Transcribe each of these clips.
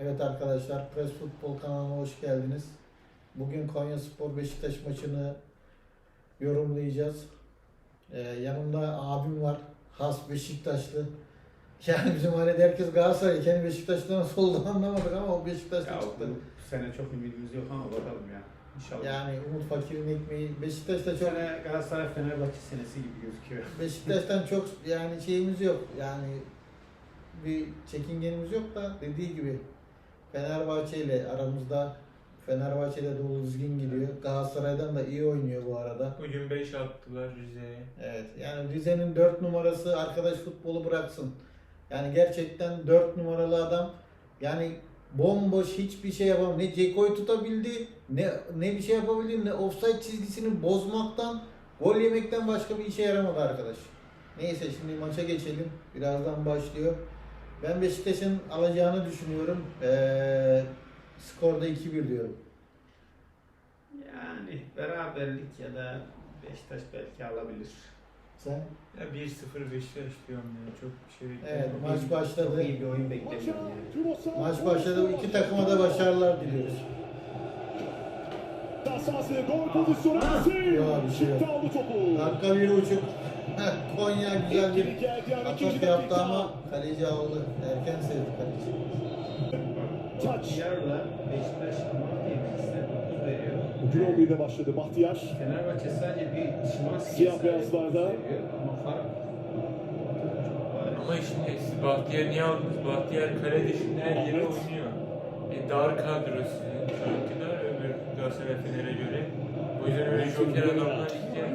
Evet arkadaşlar, Press Futbol kanalına hoş geldiniz. Bugün Konya Spor Beşiktaş maçını yorumlayacağız. Ee, yanımda abim var, has Beşiktaşlı. Yani bizim ailede herkes Galatasaray, kendi Beşiktaş'ta nasıl olduğunu anlamadık ama o Beşiktaş'ta Ya çıktı. bu sene çok ümidimiz yok ama bakalım ya. İnşallah. Yani Umut Fakir'in ekmeği, Beşiktaş'ta çok sene Galatasaray Fenerbahçe senesi gibi gözüküyor. Beşiktaş'tan çok yani şeyimiz yok. Yani bir çekingenimiz yok da dediği gibi Fenerbahçe ile aramızda Fenerbahçe ile dolu düzgün gidiyor. Galatasaray'dan da iyi oynuyor bu arada. Bugün 5 attılar Rize'ye. Evet yani Rize'nin 4 numarası arkadaş futbolu bıraksın. Yani gerçekten 4 numaralı adam yani bomboş hiçbir şey yapamadı. Ne Ceko'yu tutabildi, ne ne bir şey yapabildi, ne offside çizgisini bozmaktan, gol yemekten başka bir işe yaramadı arkadaş. Neyse şimdi maça geçelim. Birazdan başlıyor. Ben Beşiktaş'ın alacağını düşünüyorum. Ee, skorda 2-1 diyorum. Yani beraberlik ya da Beşiktaş belki alabilir. Sen? Ya 1-0 Beşiktaş diyorum ya. Çok şey Evet beklemiyorum. maç başladı. Çok iyi bir oyun beklemiyorum yani. Maç başladı. İki takıma da başarılar diliyoruz. Sahası gol pozisyonu. Yok, bir şey yok. Dakika bir buçuk. Konya güzel bir atak yaptı ama kaleci aldı. Erken sevdi kaleci. Taç. Yarla Beşiktaş Malatya ikisine 9 veriyor. Bugün 11'de başladı Bahtiyar. Fenerbahçe sadece bir Şimanski'ye Siyah beyazlarda. Ama fark. Ama şimdi siz Bahtiyar niye aldınız? Bahtiyar kale dışında her yere oynuyor. E, dar kadrosu. Sanki dar öbür Galatasaray Fener'e göre. Öyle joker adamlar.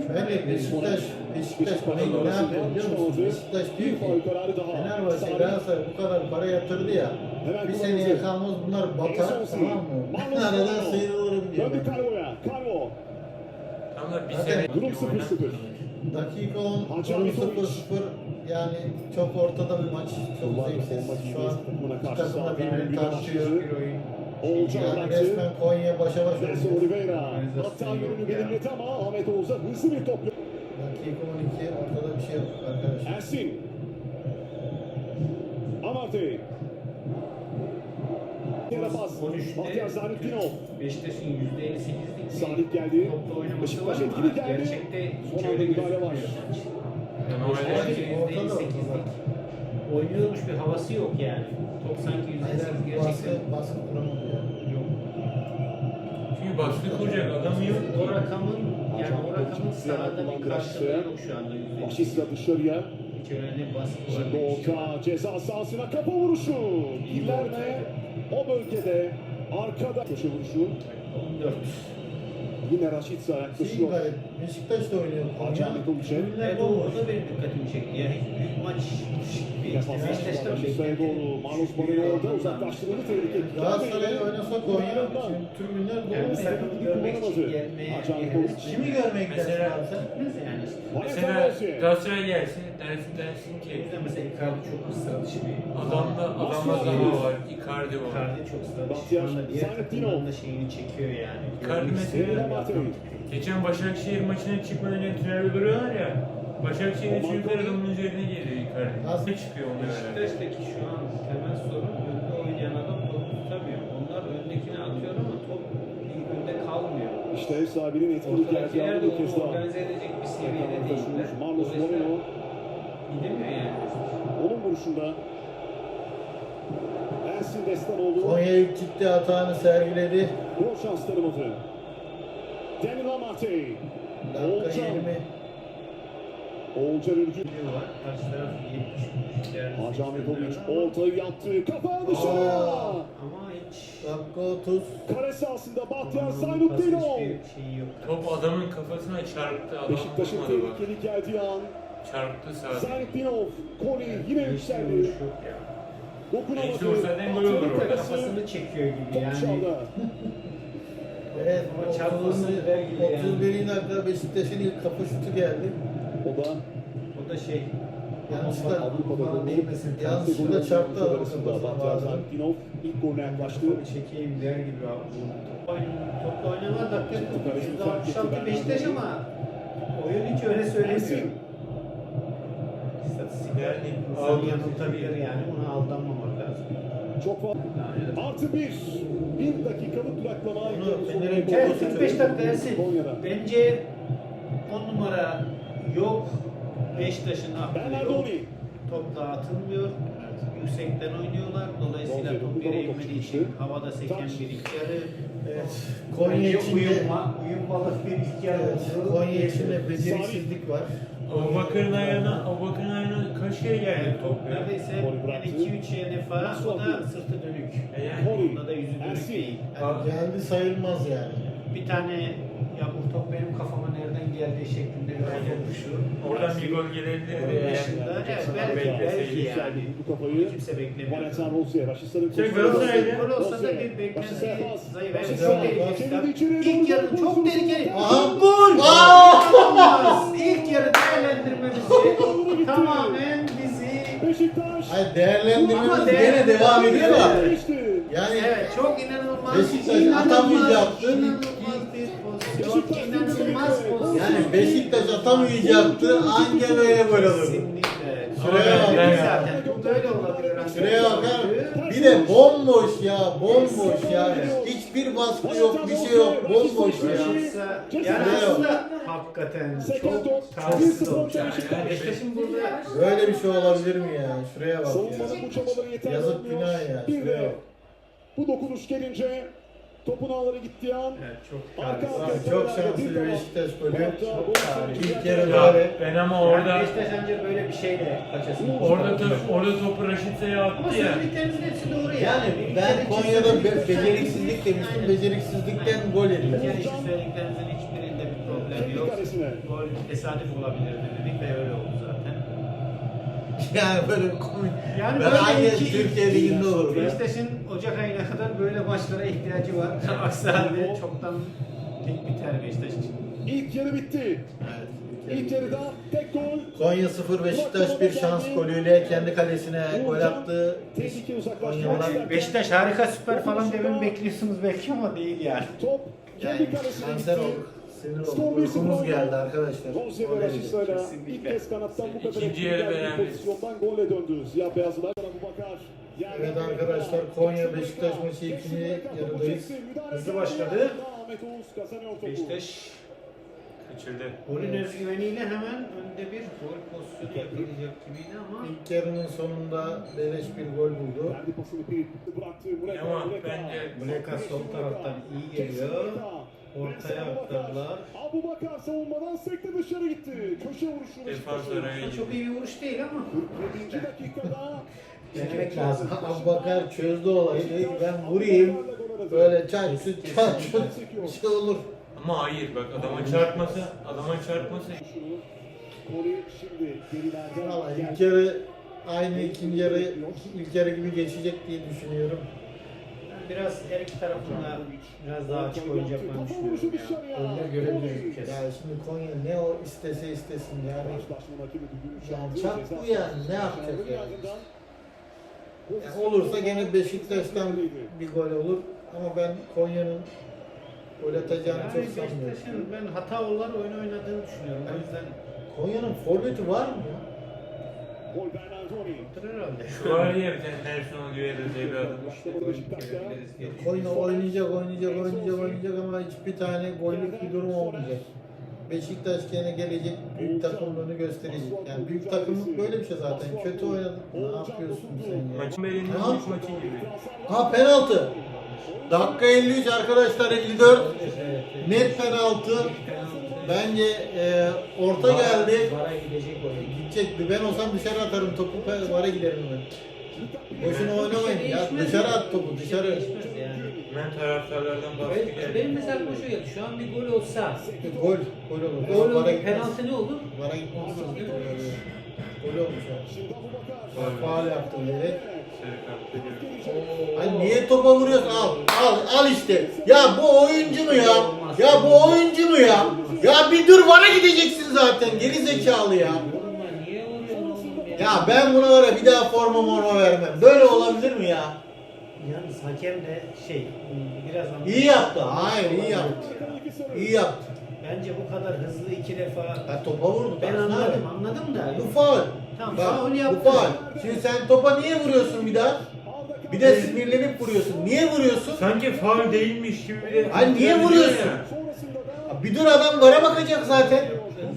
Bence Beşiktaş, Beşiktaş ne, ne yapıyor biliyor musun? Beşiktaş diyor Bir ki. Fenerbahçe. Galatasaray bu kadar para yatırdı ya. Bir seneye kalmaz bunlar batar tamam mı? Aradan sıyrılırım diyor. Döndü Carvo'ya. Carvo. Tam da bir sene durum iyi 0-0. oynattılar. Dakika 10, Hacı durum Ahmetoviç. 0-0 yani çok ortada bir maç. Çok zevksiz. Şu an iki karşı takım da birbirini bir tartışıyor. Oğulcan Yani bıraktı. resmen Konya başa baş Nelson. Oliveira. Hatta yönünü belirledi ama Ahmet Oğuz'a hızlı bir top. Dakika 12 ortada bir şey yok arkadaşlar. Ersin. Amartey. Yere pas. 13'te Bahtiyar Zanettinov. Beşiktaş'ın %58'lik bir Salih geldi. Beşiktaş etkili geldi. gerçekte Son anda müdahale var. gözükmüyor maç. Ya normalde Beşiktaş'ın Ortada ortada. %58'lik oynuyormuş bir havası yok yani. Top sanki %58 Aynen baskı, gerçekten baskı kuramadı ya. yok. çünkü baskı kuracak adamı yok. O rakamın yani o rakamın sahada bir karşılığı yok şu anda %58. Başisla dışarıya. Hiç öyle ne baskı var. Şimdi. Orta ceza sahasına kafa vuruşu. İlerme o bölgede arkada köşe vuruşu. 14. Yine Raşitsa Şey yaklaşıyor. garip. Beşiktaş da oynuyor. Uluç'e. Tribünler Evet o bomboş. orada benim dikkatimi çekti. Yani büyük maç bir Defans Beşiktaş'tan Raşitsa'ya doğru. Marlos Moreno orada uzaklaştırıldı tehlike. Galatasaray oynasa Konya şimdi tribünler Yani mesela Sevgili görmek için gelmeye. Uluç. Kimi görmeye gidersin Mesela- abi yani işte. Mesela Valentino Galatasaray gelsin dersin dersin ki mesela Icardi çok sıra dışı bir adamda adamda zaman var. Icardi var. Icardi çok sıra dışı. Bahtiyar Şu anda diğer Zanettinov. takımların da şeyini çekiyor yani. Icardi Görmek mesela- istiyor. Amartey. Geçen Başakşehir maçına çıkmadan önce tünelde duruyorlar ya. Çocuklar Tanrım. adamın üzerine geliyor Icardi. Nasıl? Ne çıkıyor onunla beraber? Beşiktaş'taki şu an temel sorun önde oynayan adam topu tutamıyor. Onlar öndekine atıyor ama top önde kalmıyor. İşte ev sahibinin etkili geldiği Ortadakiler anda de bir kez daha. organize edecek bir seviyede değiller. Marlos Moreno Gidemiyor yani. onun vuruşunda Ersin Destanoğlu Konya ilk ciddi hatanı sergiledi. gol şans tanımadı. Dakika Oğulcan 20. Oğulcan Ürgün. Karşı taraf 70 yani Hacı Ahmet Uluç Ama- oltayı yaptı kafa dışarıya Ama hiç Dakika 30. kare sahasında Bahtiyar Zaynutdinov. Top adamın kafasına çarptı. Adam Beşiktaş'ın tehlikeli geldiği an Çarptı sadece. Zaynutdinov golü yine yükseldi dokunamadı Neyse olsaydı gol olur orada. Kafasını çekiyor gibi yani. Evet, Ama çarpmasını 31. ver gibi yani. 31. dakika Beşiktaş'ın ilk kapı şutu geldi. o da O da şey Yanlışlıkla Avrupa'da değmesin. Yanlışlıkla çarptı arasında Bahtiyar bazen. Zaynutdinov ilk golüne yaklaştı Topu çekeyim der gibi abi. Topla oynama dakika Çıktı kalesini fark etti. %66 Beşiktaş ama oyun hiç öyle söylemiyor. İstatistikler algı- yanıltabilir yani. Ona lazım. Çok fazla. Artı bir. Bir dakikalık duraklama. Evet, 45 dakika Ersin. Bence 10 numara yok. Beşiktaş'ın aklı yok. Top dağıtılmıyor. Yüksekten oynuyorlar. Dolayısıyla top yere inmediği için havada seken bir ilk yarı. Evet. Konya Bence içinde uyuma, uyumalık bir ilk yarı evet, oldu. Konya içinde beceriksizlik var. Abubakır'ın ayağına, Abubakır'ın ayağına kaç kere geldi top ya? Neredeyse Gol bıraktı. 2-3 defa o da sırtı dönük. E yani. Gol. Bunda da yüzü dönük değil. Yani geldi sayılmaz yani. Bir tane ya bu top benim kafama nereden geldiği şeklinde bir kafa vuruşu. Oradan bir gol Yani. dışında evet, belki, belki yani. Bu kafayı. Kimse beklemiyor. Valentin Rozier. Asistlerin Şey, koşusu. Galatasaray'da- Gol olsa da Rozier. bir beklenti Başısı pas. zayıf. Evet, Başısı çok tehlikeli. İlk yarı çok tehlikeli. Aha! Gol! İlk yarı değerlendirmemizi tamamen bizi Beşiktaş. Hayır değerlendirmemiz değer- gene devam ediyor da. Yani Evet çok inanılmaz. Beşiktaş. İnanılmaz bir pozisyon. İnanılmaz pozisyon. yani Beşiktaş atamayacaktı anca böyle gol olurdu. Şuraya bak ya. böyle olabilir. Şuraya bakar Bir de bomboş ya bomboş ya. Hiçbir baskı yok bir şey yok bomboş ya. Yani aslında hakikaten çok tatsız 1-0 olmuş. Yani Beşiktaş. Beşiktaş'ın burada Böyle bir şey olabilir mi ya? Şuraya bak ya. Yazık günah ya, Bir şuraya de bak. bu dokunuş gelince topun ağları gittiği an Evet, çok arka arkaya çok şanslı bir. Beşiktaş golü. Çok talihsiz. İlk yarı Ya böyle. ben ama Orada Beşiktaş ancak böyle bir şeyle kaçasın. orada top, orada topu Raşitse'ye Ama attı ya. söylediklerinizin hepsi doğru yani. Yani ben Konya'da be- beceriksizlik demiştim. Beceriksizlikten gol yediler. kere şu söylediklerinizin hiçbirinde bir problem kendi yok. kalesine. Gol tesadüf olabilirdi dedik ve öyle oldu. Yani böyle komik. Yani ben böyle aynı iki- Türkiye Ligi'nde olur. Beşiktaş'ın Ocak ayına kadar böyle maçlara ihtiyacı var. Aksi halde çoktan lig biter Beşiktaş için. İlk yarı bitti. İlk yarıda tek gol. Konya 0 Beşiktaş bir şans golüyle kendi kalesine gol attı. Konyalılar-. Beşiktaş harika süper falan dememi bekliyorsunuz belki ama değil yani. Top kendi Yani kalesine. Sinir. 1-0 Uykumuz geldi arkadaşlar. Rozier ve Kesinlikle. ilk kez kanattan bu kadar İkinci etkili yarı pozisyondan golle döndü. Siyah beyazlılar. Abubakar. Evet arkadaşlar Konya Beşiktaş maçı ikinci yarıdayız. Hızlı başladı. Ahmet Oğuz kazanıyor topu. Beşiktaş Kaçırdı. golün özgüveniyle hemen önde bir gol pozisyonu yakalayacak gibiydi ama İlk yarının sonunda Beleş bir gol buldu. Verdi pasını Pirit. Bıraktı. Muleka. Ama bence Muleka sol taraftan iyi geliyor. Ortaya aktardılar. Abu Bakar savunmadan sekti dışarı gitti. Köşe vuruşu. Defans Aslında çok iyi bir vuruş değil ama 47. dakikada denemek lazım. Abubakar çözdü olayı. Dedi ki ben vurayım. Böyle çut çat çut bir şey olur. Ama hayır bak adama çarpmasa, adama şimdi gerilerden Valla ilk yarı aynı ikinci yarı ilk yarı gibi geçecek diye düşünüyorum. Biraz her iki tarafında biraz daha açık oynayacak ben düşünüyorum ya. Görebiliriz bir kez. Ya şimdi Konya ne o istese istesin yani. Düdüğünü Yani çak bu yani, ne yapacak yani? ardından Ya olursa gene Beşiktaş'tan bir gol olur. Ama ben Konya'nın gol atacağını Yani çok sanmıyorum. Beşiktaş'ın ben hatalılar oyunu oynadığını düşünüyorum. O yüzden Konya'nın forveti var mı ya bir tane Nelson da diye bir adam. Beşiktaş'ta. Konya oynayacak, oynayacak, oynayacak, oynayacak ama hiçbir tane gollük bir durum olmayacak. Beşiktaş gene gelecek büyük takımlığını gösterecek. Yani büyük takımlık böyle bir şey zaten. Kötü oynadın. Ne yapıyorsun sen ya? Maçın belirli ilk maçı gibi. Ha penaltı. Dakika 53 arkadaşlar 54. Net penaltı. Bence e, orta geldi. Vara gidecek oyun. Gidecekti. Ben olsam dışarı atarım topu. Vara giderim ben. Boşuna oynamayın ya. Dışarı at topu dışarı. Yani. Ben taraftarlardan baskı Benim, mesela boşa geldi. Şu an bir gol olsa, Gol. Gol olur. gol Vara olur, penaltı ne olur? Vara gitmez. Gol olmuş. Bak, Faal yaptı direkt. Sarı kart veriyor. Ay niye topa vuruyorsun? Al, al, al işte. Ya bu oyuncu mu ya? Ya bu oyuncu mu ya? Ya bir dur bana gideceksin zaten. Geri zekalı ya. Ya? Ya ben buna var ya bir daha forma morma vermem. Böyle olabilir mi ya? Yalnız hakem de şey, biraz ama İyi yaptı. Hayır iyi yaptı. İyi yaptı. bence bu kadar hızlı iki defa Ya topa vurdu. ben anladım, anladım da. Bu faul. Tamam, Bak, faul bu yaptı. faul. Şimdi sen topa niye vuruyorsun bir daha? Bir de sinirlenip vuruyorsun. Niye vuruyorsun? Sanki faul değilmiş gibi bir de. Ay niye vuruyorsun? Ya Bir dur adam vara bakacak zaten.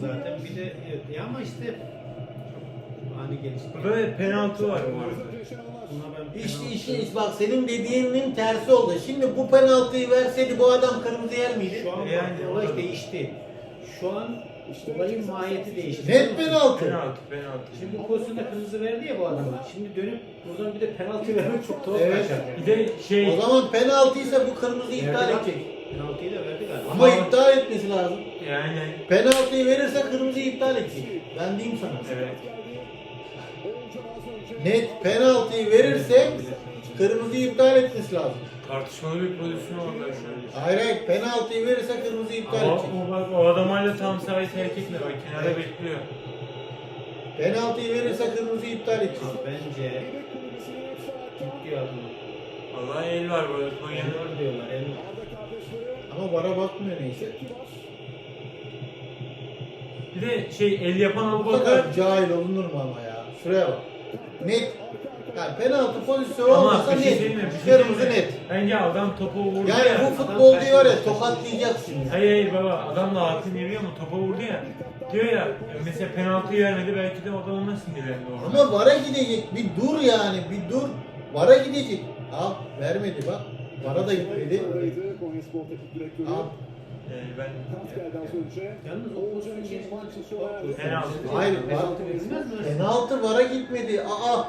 Zaten bir de ya ama işte ani gelişti. Da penaltı var bu arada. İşte penaltı- işi bak senin dediğinin tersi oldu. Şimdi bu penaltıyı verseydi bu adam kırmızı yer miydi? Şu an Yani olay orada- değişti. Şu an olayın mahiyeti değişti. Net penaltı. Penaltı, penaltı. Şimdi bu pozisyonda kırmızı verdi ya bu adama. Şimdi dönüp buradan bir de penaltı vermek çok tuhaf Evet. kaçar. Bir de şey, O zaman penaltıysa bu kırmızıyı iptal edecek. Penaltıyı da verdi galiba. Ama iptal etmesi lazım. yani Penaltıyı verirse kırmızıyı iptal edecek. Ben diyeyim sana. evet. Net penaltıyı verirse kırmızıyı iptal etmesi lazım. Tartışmalı bir pozisyon orada şu an. Hayır hayır penaltıyı verirse kırmızıyı iptal Ama edecek. o, bak, o adam hala tam sahayı terk etmiyor. Bak kenara Evet. bekliyor. Penaltıyı verirse kırmızıyı iptal edecek. Bence gitti adamı. Vallahi el var burada Konya'da. Yanıyor diyorlar. El Ama vara bakmıyor neyse. Bir de şey el yapan Bu kadar cahil olunur mu ama ya? Şuraya bak. Net. Yani penaltı pozisyonu ama olmasa bir şey net. söyleyeyim mi? Bir şey Kırmızı söyleyeyim mi? net. Bence adam topu vurdu Yani ya. bu futbolcuyu var ya tokatlayacaksın. ya. Hayır hayır baba adam da hakkını yemiyor mu topa vurdu ya. Diyor ya mesela penaltıyı vermedi belki de o da ona sinirlendi orada. Ama vara gidecek. Bir dur yani. Bir dur. Vara gidecek. Al vermedi bak. Vara da gitmedi. Al. Yani ben Yalnız o pozisyon geçti. Penaltı. Hayır Penaltı var. Penaltı vara gitmedi. Aa.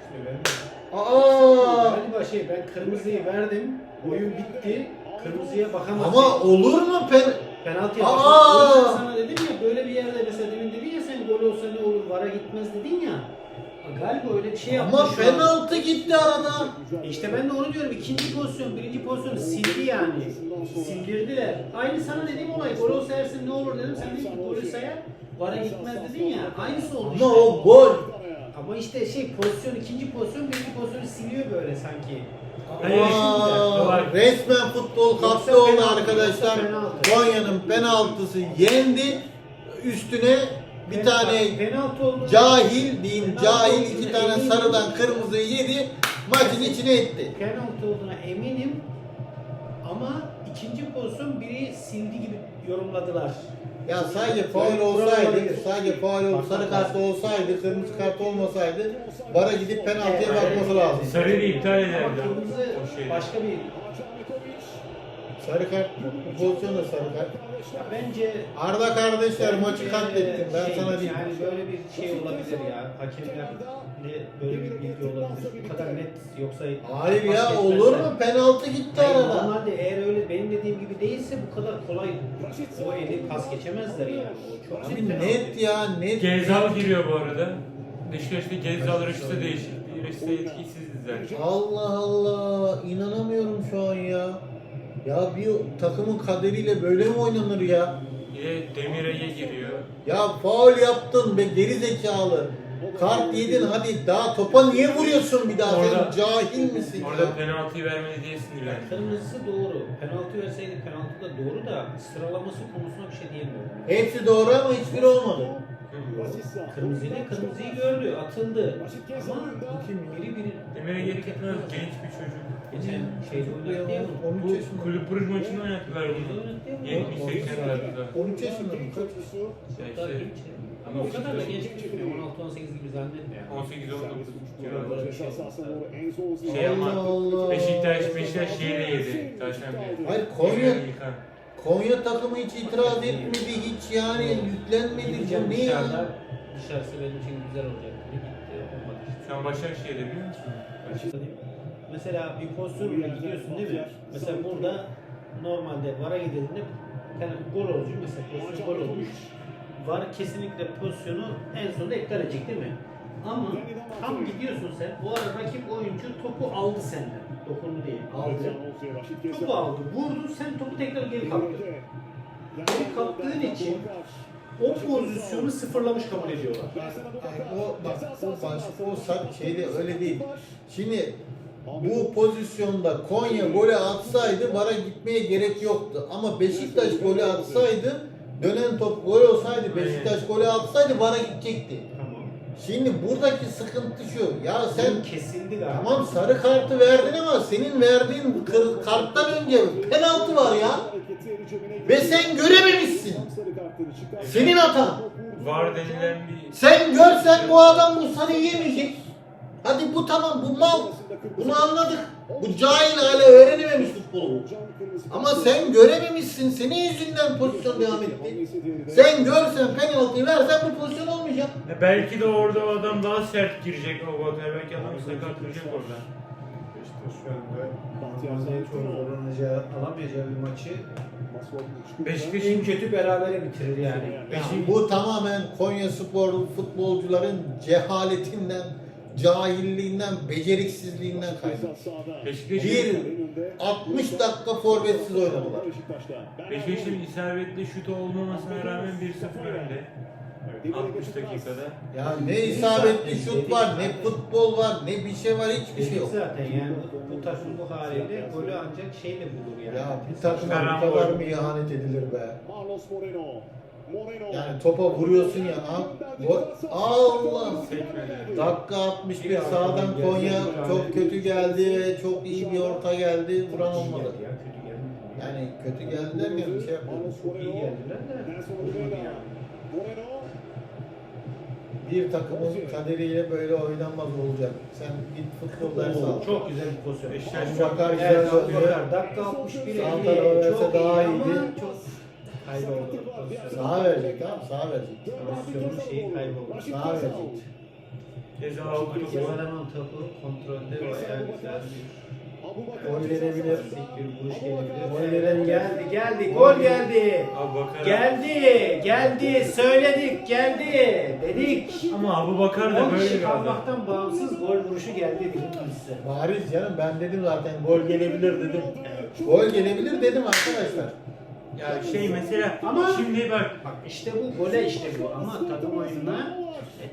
İşte ben- Aa. Galiba şey ben kırmızıyı verdim. Oyun bitti. Kırmızıya bakamazsın. Ama olur mu pen... Penaltıya Aa! sana dedim ya böyle bir yerde mesela demin dedin ya sen gol olsa ne olur vara gitmez dedin ya. Galiba öyle bir şey yaptı Ama şu an. penaltı gitti arada. İşte ben de onu diyorum. ikinci pozisyon, birinci pozisyonu sildi yani. Sildirdiler. Aynı sana dediğim olay. Gol olsa Ersin ne olur dedim. Sen dedin ki golü sayar. Vara gitmez dedin ya. Aynısı oldu işte. Ama o gol. Ama işte şey pozisyon, ikinci pozisyon, birinci pozisyonu siliyor böyle sanki. Hayır, Aa, resmen futbol kaptı oldu arkadaşlar. Konya'nın penaltısı yendi. Üstüne bir tane penaltı oldu. cahil diyeyim Penaltı cahil iki tane eminim. sarıdan kırmızıyı yedi. Maçın içine etti. penaltı olduğuna eminim. Ama ikinci pozisyon biri sildi gibi yorumladılar. Ya sadece faul olsaydı, sadece faul ol, sarı kart olsaydı, kırmızı kart olmasaydı bara gidip penaltıya bakması lazım. Sarıyı iptal ederdi kırmızı başka bir Sarı kart, bu pozisyon da sarı kart. Ya bence Arda kardeşler maçı katlettin ben şey, sana diyeyim. Yani böyle bir şey olabilir ya. Hakemler ne böyle bir bilgi olabilir. Bu kadar net yoksa Hayır ya olur mu? Penaltı gitti Hayır, arada. Normalde eğer öyle benim dediğim gibi değilse bu kadar kolay o eli pas geçemezler yani. O çok Abi net. net ya net. Gezal giriyor bu arada. Beşiktaş'ta Gezal Reşit'e değişikliği. Reşit'e etkisizdi zaten. Allah Allah inanamıyorum şu an ya. Ya bir takımın kaderiyle böyle mi oynanır ya? Bir de Demiray'a giriyor. Ya faul yaptın be geri zekalı. Kart yedin hadi daha topa niye vuruyorsun bir daha Orada- sen cahil misin Orada ya? penaltıyı vermedi diye sinirlendi. Kırmızısı doğru. Penaltı verseydi penaltı da doğru da sıralaması konusuna bir şey diyemiyorum. Hepsi doğru ama hiçbiri olmadı. Kırmızıyla kırmızıyı gördü, atıldı. Ama biri biri Demir'e gerek etmez genç bir çocuk. Geçen şeyde oynattı ya. 13 Bu yaşında. kulüp Bruj maçında oynattılar bunu. 70-80'lerde. 13 yaşında mı? Kaç? Ya Daha işte. Ama o kadar da genç gözükmüyor. 16-18 gibi. 18-19 civarında. Böyle bir şey Şey ama. Beşiktaş, Beşiktaş şeyi de yedi. Taşan Hayır, Konya- Yıkan. Konya takımı hiç itiraz etmedi hiç yani yüklenmedi. Bu ne ya? Dışarısı benim için güzel olacak. Gitti. Olmadı işte. Şu an Başakşehir'de biliyor musun? Mesela bir pozisyonla gidiyorsun değil mi? Mesela burada normalde VAR'a gidildiğinde yani gol olmuş mesela pozisyon gol olmuş. VAR kesinlikle pozisyonu en sonunda iptal edecek değil mi? Ama tam gidiyorsun sen, o ara rakip oyuncu topu aldı senden. Dokundu değil, aldı. Topu aldı, vurdu, sen topu tekrar geri kaptın. Geri kaptığın için o pozisyonu sıfırlamış kabul ediyorlar. Yani o bak o başka o şeyde öyle değil. Şimdi bu pozisyonda Konya golü atsaydı VAR'a gitmeye gerek yoktu. Ama Beşiktaş golü atsaydı dönen top gol olsaydı Beşiktaş golü atsaydı VAR'a gidecekti. Şimdi buradaki sıkıntı şu. Ya sen Sen kesildi galiba. tamam sarı kartı verdin ama senin verdiğin kır- karttan önce penaltı var ya. Ve sen görememişsin. Senin hatan. Var denilen bir Sen görsen bu adam bu sarıyı yemeyecek. Hadi bu tamam bu mal. Bunu anladık. Bu cahil hala öğrenememiş futbolu. Ama sen görememişsin. Senin yüzünden pozisyon devam etti. Sen görsen penaltıyı versen bu pozisyon olmayacak. Ya belki de orada o adam daha sert girecek o bakar. Belki adam sakatlayacak orada. Beşiktaş zorlanacağı, alamayacağı bir maçı Beşiktaş'ın en kötü berabere bitirir yani. Yani bu tamamen Konya Spor futbolcuların cehaletinden, cahilliğinden, beceriksizliğinden kaynaklı. Bir 60 dakika forvetsiz oynadılar. Beşiktaş'ın isabetli şut olmamasına rağmen 1-0 önde. 60 dakikada. Ya ne isabetli şut var, ne futbol var, ne bir şey var, hiçbir şey yok. zaten yani bu, bu takım bu haliyle golü ancak şeyle bulur yani. Ya bir takıma bu kadar mı ihanet edilir be? Carlos Moreno. Yani topa vuruyorsun ya. ha, Allah! Dakika 61 sağdan Konya çok kötü geldi, çok iyi bir orta geldi, vuran olmadı. Yani kötü geldi derken bir şey yapmadı. Carlos Çok iyi geldiler de. Bir takımın kaderiyle böyle oynanmaz olacak. Sen git futbol dersi al. Çok güzel bir pozisyon. Çok Bakar güzel yapıyor. Dakika 61 Sağ 50 tarafa verse çok daha iyiydi. Kayboldu. Sağa verecek tamam sağa verecek. Pozisyonun şeyi kayboldu. Sağa verecek. Ceza aldı. Cezaların topu kontrolde ve ayağı güzel. Gol verebilir. bir vuruş gelebilir. Gol verebilir. Geldi geldi gol geldi. Geldi geldi söyledik geldi dedik. Ama Abu Bakar da 10 böyle kişi bir adam. kalmaktan bağımsız gol vuruşu geldi size. Bariz canım ben dedim zaten gol gelebilir dedim. Gol gelebilir dedim arkadaşlar. Ya şey mesela Ama- şimdi bak Bak işte bu gole işte bu ama takım oyununa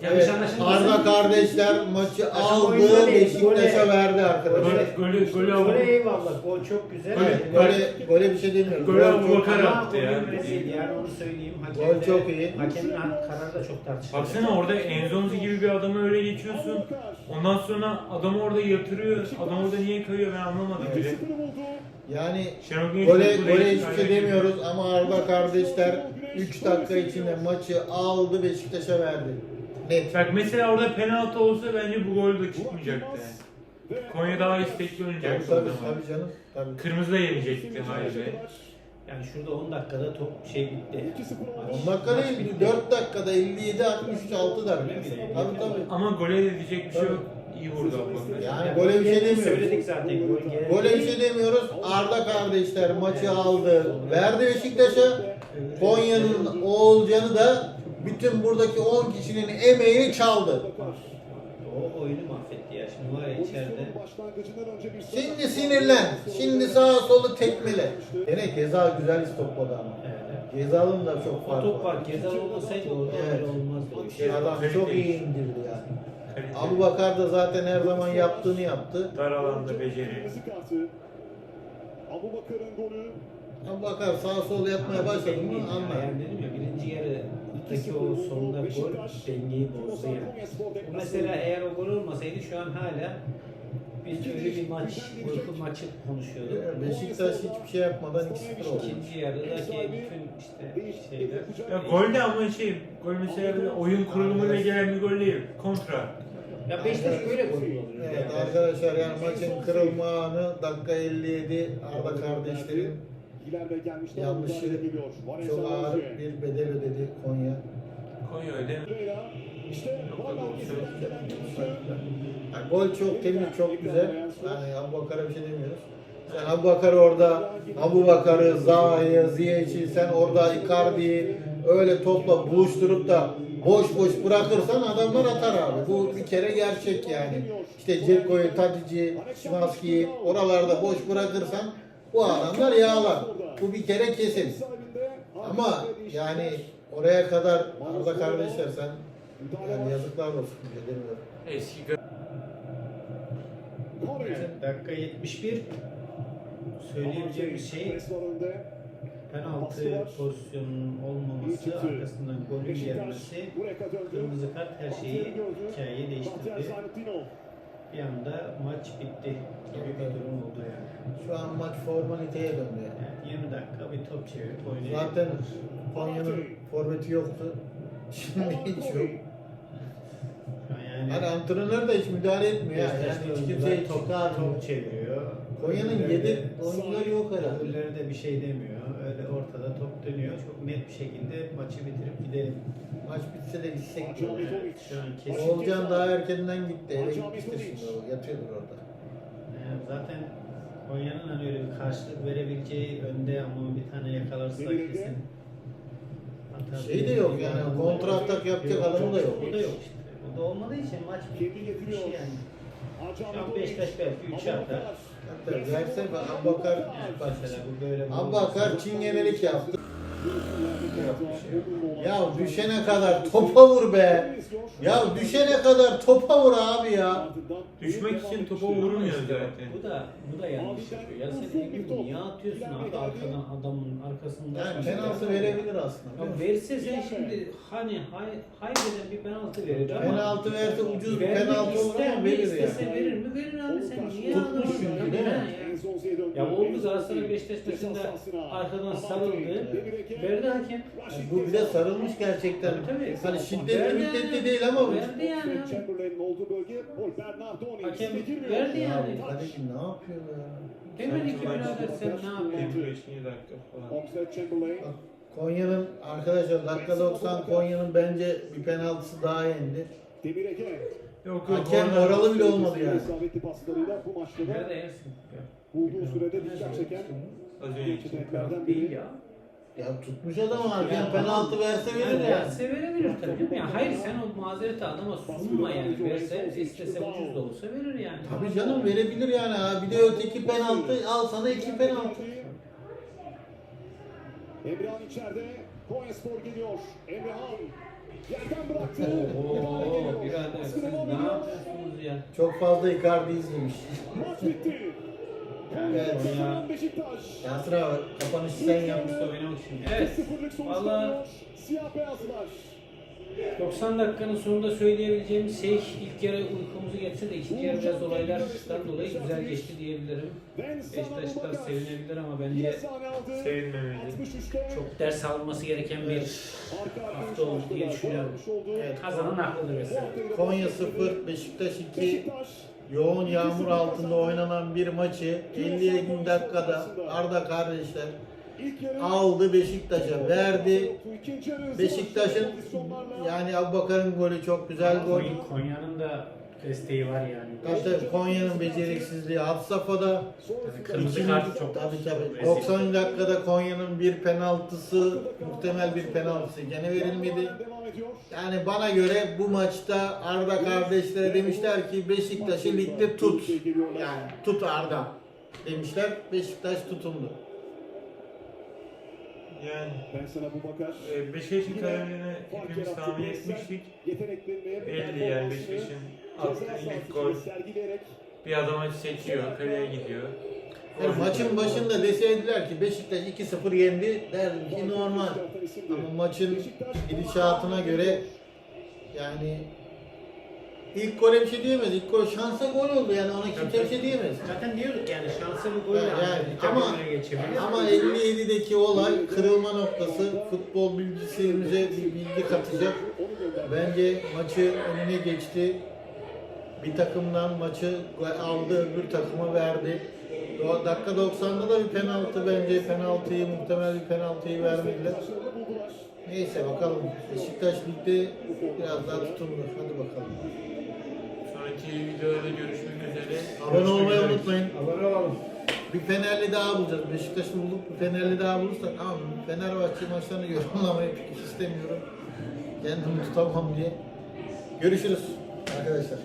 e, yanlış Evet, anlaşılmasın. Arda kardeşler maçı aldı Beşiktaş'a gole. verdi arkadaşlar. Golü- golü- golü Gole eyvallah gol çok güzel. Evet, gole, gole bir şey demiyorum. Golü Gol Abu çok- Bakar Ama attı ya. oyun rezil yani onu söyleyeyim. Hakem Gol de- çok iyi. Hakemin kararı da çok tartışılır. Baksana orada Enzonzi gibi bir adamı öyle geçiyorsun. Ondan sonra adamı orada yatırıyor. Adam orada niye kayıyor ben anlamadım bile. Yani gole, gole hiçbir şey demiyoruz ama Arda kardeşler 3 dakika içinde maçı aldı Beşiktaş'a verdi. Net. Bak mesela orada penaltı olsa bence bu gol de çıkmayacaktı. Konya daha istekli Tabii oynayacaktı o tabii, zaman. tabii canım. Tabii. Kırmızı da yenecekti haliyle. Yani şurada 10 dakikada top şey bitti. 2-0 oldu. 10 dakika değil, 4 dakikada 57 63 6 dakika. Tabii tabii. Ama gole de diyecek bir şey yok. İyi vurdu Abu Yani gole bir şey demiyoruz. Söyledik zaten gol. Gole bir şey demiyoruz. Arda kardeşler maçı aldı. Verdi Beşiktaş'a. Konya'nın Oğulcan'ı da bütün buradaki 10 kişinin emeğini çaldı. O oyunu mahvetti ya. Şimdi var ya içeride. Şimdi sinirlen. Şimdi sağa solu tekmele. Gene Geza güzel istopladı ama. Evet. Gezal'ın da çok O farkı top var. var. Ceza olmasaydı orada Evet. öyle olmazdı o iş. Adam çok iyi indirdi yani. Abu Bakar da zaten her zaman yaptığını yaptı. Dar alanda beceri. Abu Bakar'ın golü. Abu Bakar sağ sol yapmaya başladı mı anlar. Yani dedim ya birinci yarıdaki o sonunda gol dengeyi bozdu yani. Mesela eğer o gol olmasaydı şu an hala biz öyle bir maç, uyku maçı konuşuyorduk. Beşiktaş hiçbir şey yapmadan 2-0 oldu. İkinci yarıdaki bütün işte şeyler Ya gol de ama şey, gol mesela oyun kurulumuyla gelen bir gol değil. Kontra. Ya Beşiktaş böyle gol oluyor. Evet arkadaşlar yani maçın kırılma anı dakika 57 Arda kardeşlerin İleride yanlışı çok ağır bir bedel ödedi Konya. Konya öyle. İşte görüntü. Yani gol çok temiz çok güzel. Yani Abu Bakar'a bir şey demiyoruz. Sen Abu Bakar orada, Abu Bakar'ı, Zaha'yı, Ziyech'i sen orada Icardi'yi öyle topla buluşturup da boş boş bırakırsan adamlar atar abi. Bu bir kere gerçek yani. İşte Ceko'yu, Tadic'i, Şimanski'yi oralarda boş bırakırsan bu adamlar yağlar. Bu bir kere kesin. Ama yani oraya kadar Arda kardeşler sen yani yazıklar olsun bir şey demiyorum. Eski. Dakika 71 söyleyebileceğimiz şey Resmen önde. Penaltı pozisyonunun olmaması, arkasından golün gelmesi, kırmızı kart her şeyi hikayeyi değiştirdi. Bir anda maç bitti gibi bir durum oldu yani. Şu an maç formaliteye döndü yani. yani 20 dakika bir top çevirip oynayıp Zaten Konya'nın forveti yoktu. Şimdi hiç yok. yani Hani antrenör de hiç müdahale etmiyor ya. Yani hiç kimseyi top, top çeviriyor. Konya'nın yedek de- oyuncuları yok herhalde. Öbürleri de bir şey demiyor. Öyle ortada top dönüyor. Çok net bir şekilde maçı bitirip gidelim. Maç bitse de gitsek. Diyor. Kesin. Oğulcan daha erkenden gitti. Eve gitmiştir şimdi o. Yatıyordur orada. Ee, zaten Konya'nın hani öyle bir karşılık verebileceği önde ama bir tane yakalarsa Demir'de. kesin atar. Şey de yok yani, kontra atak yapacak adamı da yok. O da yok işte. O da olmadığı için maç bir getiriyor. şey yani. Şu an. Beşiktaş belki 3'e atar. Hatta verse bak Abubakar Yani mesela bu böyle çingenelik yaptı. Ya düşene kadar topa vur be. Ya düşene kadar topa vur abi ya. Düşmek için topa vurmuyor zaten. Bu da bu da yanlış yapıyor. Ya sen elini niye atıyorsun abi arkadan adamın arkasında? Yani penaltı verebilir aslında. Ya verse sen şimdi hani hay, haybeden bir penaltı verir ama Penaltı verse ucuz bir penaltı olur ama verir İstese yani. verir mi? Verir abi sen niye Tutmuş adamı çünkü, veriyorsun? değil mi? Ya. Oldu Galatasaray Beşiktaş maçında arkadan sarıldı. Verdi hakem. Yani bu bir de sarılmış gerçekten. Tabii, tabii. Hani şiddetli müddetli yani. değil ama Verdi yani. Hakem verdi ya yani. kardeşim ne yapıyor ya? Demedi ki birader sen ne yapıyorsun? 25. dakika falan. Oxlade Chamberlain. Bak, Konya'nın arkadaşlar dakika 90 Konya'nın bence bir penaltısı daha yendi. Demir Ege. Yok yok. Hakem oralı bile olmadı yani. İsabetli paslarıyla bu maçta Nerede da yersin? Bulduğu sürede dikkat çeken Az yeteneklerden Değil biri. ya. Ya tutmuş adam hakem Ya penaltı verse verir Yani yani. verse verebilir tabii. canım. Ya hayır sen o mazereti adama sunma yani. Verse istese ucuz da olsa verir yani. Tabii canım verebilir yani ha. Bir de öteki penaltı al sana iki penaltı. Emrehan içeride. Konya Spor geliyor. Emrehan yerden bıraktı. Oo birader siz ne yapıyorsunuz ya? Çok fazla Icardi izlemiş. Maç bitti. Evet. Ya. Beşiktaş. Yasir abi kapanışı sen yap. Yalnız oynamak için. Evet. 0'lık sonuç Valla kalıyor. Siyah beyazlar. 90 dakikanın sonunda söyleyebileceğimiz şey ilk yarı uykumuzu geçse de ikinci yarı biraz olaylardan dolayı güzel geçti diyebilirim. Beşiktaşlar sevinebilir ama bence. Sevinmemeli. 63'te çok ders alınması gereken bir hafta oldu diye düşünüyorum. Gol olmuş oldu. Evet. kazanan haklıdır mesela. Konya başladı. 0, Beşiktaş 2. Beşiktaş Yoğun yağmur altında oynanan bir maçı 57 dakikada Arda kardeşler ilk yarı aldı Beşiktaş'a verdi. Beşiktaş'ın yani Abubakar'ın golü çok güzel gol. Konya'nın da desteği var yani. Tabii tabii Konya'nın beceriksizliği had safhada. sonrasında Kırmızı İkinci- kart çok tabii tabii. rezil. 90 dakikada Konya'nın bir penaltısı, muhtemel bir penaltısı gene verilmedi. Yani bana göre bu maçta Arda kardeşlere demişler ki Beşiktaş'ı ligde tut. Yani tut Arda demişler. Beşiktaş tutundu. Yani Ben sana bu bakar. e, Beşiktaş'ın Fark hepimiz tahmin etmiştik. Yeteneklerini Belli yani Beşiktaş'ın ilk gol. sergileyerek Bir adama seçiyor, kaleye gidiyor. Yani maçın başında deseydiler ki Beşiktaş 2-0 yendi derdim ki normal. Ama maçın gidişatına göre yani ilk gole bir şey diyemez. İlk gol şansa gol oldu yani ona kimse bir şey diyemez. Zaten diyorduk yani şansa bir gol Yani, yani, ama ama 57'deki olay kırılma noktası futbol bilgisayarımıza bir bilgi katacak. Bence maçı önüne geçti. Bir takımdan maçı aldı öbür takıma verdi. Dakika 90'da da bir penaltı bence penaltıyı muhtemel bir penaltıyı vermediler. Neyse bakalım. Beşiktaş ligde biraz daha tutunur. Hadi bakalım. Sonraki videolarda görüşmek üzere. Abone olmayı unutmayın. Abone olalım. Bir Fenerli daha bulacağız. Beşiktaş'ı bulup bir Fenerli daha bulursak ama Fenerbahçe maçlarını yorumlamayı pek istemiyorum. Kendimi tutamam diye. Görüşürüz arkadaşlar.